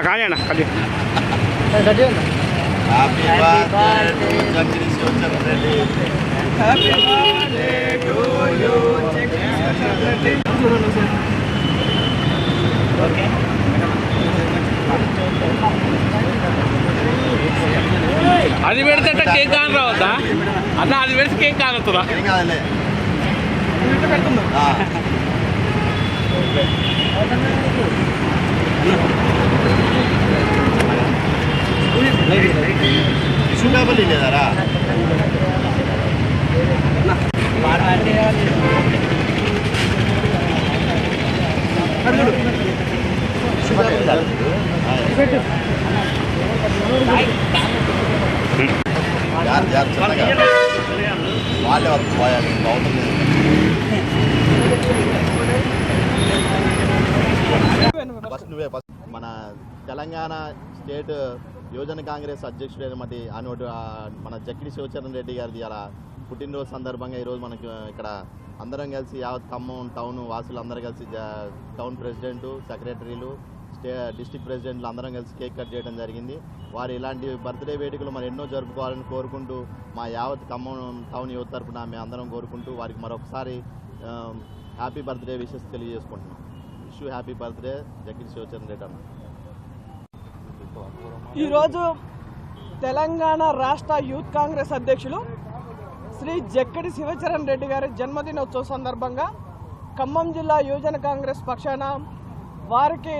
కానీ అన్న రెడ్డి అది పెడితే కేక్ కాని రావద్దా? అన్న అది పెడితే కేక్ కానొస్తుందా ఏం కాదులే ఆ. టిష్యూ పేపర్ లేదారా యారు యారు చిన్నగా వాళ్ళే పోయాలి బాగుంటుంది ఫస్ట్ నువ్వే ఫస్ట్ మన తెలంగాణ state యువజన కాంగ్రెస్ అధ్యక్షుడైనటువంటి అనోటి మన జక్కిడి శివచరణ్ రెడ్డి గారిది అలా పుట్టినరోజు సందర్భంగా ఈరోజు మనకు ఇక్కడ అందరం కలిసి యావత్ ఖమ్మం టౌన్ వాసులు అందరూ కలిసి టౌన్ ప్రెసిడెంటు సెక్రటరీలు స్టే డిస్టిక్ ప్రెసిడెంట్లు అందరం కలిసి కేక్ కట్ చేయడం జరిగింది. వారు ఇలాంటి బర్త్డే వేడుకలు మరి ఎన్నో జరుపుకోవాలని కోరుకుంటూ మా యావత్ ఖమ్మం టౌన్ యువత తరపున మేము అందరం కోరుకుంటూ వారికి మరొకసారి హ్యాపీ బర్త్డే విషెస్ తెలియజేసుకుంటున్నాం. Wish happy birthday Jaggiri Shivacharan Reddy అన్న. ఈరోజు తెలంగాణ రాష్ట్ర యూత్ కాంగ్రెస్ అధ్యక్షులు శ్రీ జక్కడి శివచరణ్ రెడ్డి గారి జన్మదినోత్సవ సందర్భంగా ఖమ్మం జిల్లా యువజన కాంగ్రెస్ పక్షాన వారికి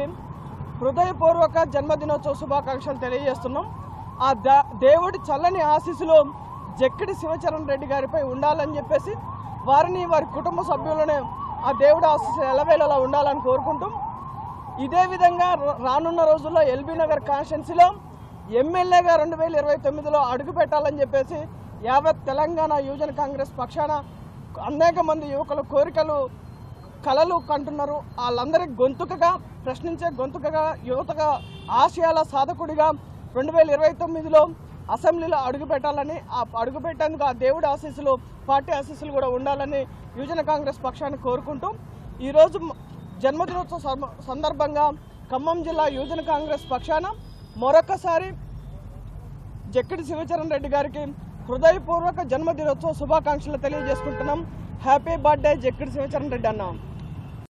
హృదయపూర్వక జన్మదినోత్సవ శుభాకాంక్షలు తెలియజేస్తున్నాం. ఆ దేవుడి చల్లని ఆశీస్సులు జక్కడి శివచరణ్ రెడ్డి గారిపై ఉండాలని చెప్పేసి వారిని వారి కుటుంబ సభ్యులను ఆ దేవుడి ఆశీస్సులు ఎలవేళలా ఉండాలని కోరుకుంటాం ఇదే విధంగా రానున్న రోజుల్లో ఎల్బీ నగర్ కాన్స్టిట్యున్సీలో ఎమ్మెల్యేగా రెండు వేల ఇరవై తొమ్మిదిలో అడుగు పెట్టాలని చెప్పేసి యావత్ తెలంగాణ యువజన కాంగ్రెస్ పక్షాన అనేక మంది యువకుల కోరికలు కలలు కంటున్నారు. వాళ్ళందరి గొంతుకగా ప్రశ్నించే గొంతుకగా యువతగా ఆశయాల సాధకుడిగా రెండు వేల ఇరవై తొమ్మిదిలో అసెంబ్లీలో అడుగు పెట్టాలని ఆ అడుగు పెట్టేందుకు ఆ దేవుడి ఆశీస్సులు పార్టీ ఆశీస్సులు కూడా ఉండాలని యువజన కాంగ్రెస్ పక్షాన్ని కోరుకుంటూ ఈరోజు జన్మదినోత్సవ సందర్భంగా ఖమ్మం జిల్లా యువజన కాంగ్రెస్ పక్షాన మరొకసారి జక్కడి శివచరణ్ రెడ్డి గారికి హృదయపూర్వక జన్మదినోత్సవ శుభాకాంక్షలు తెలియజేసుకుంటున్నాం. హ్యాపీ బర్త్డే జక్కడి శివచరణ్ రెడ్డి అన్న.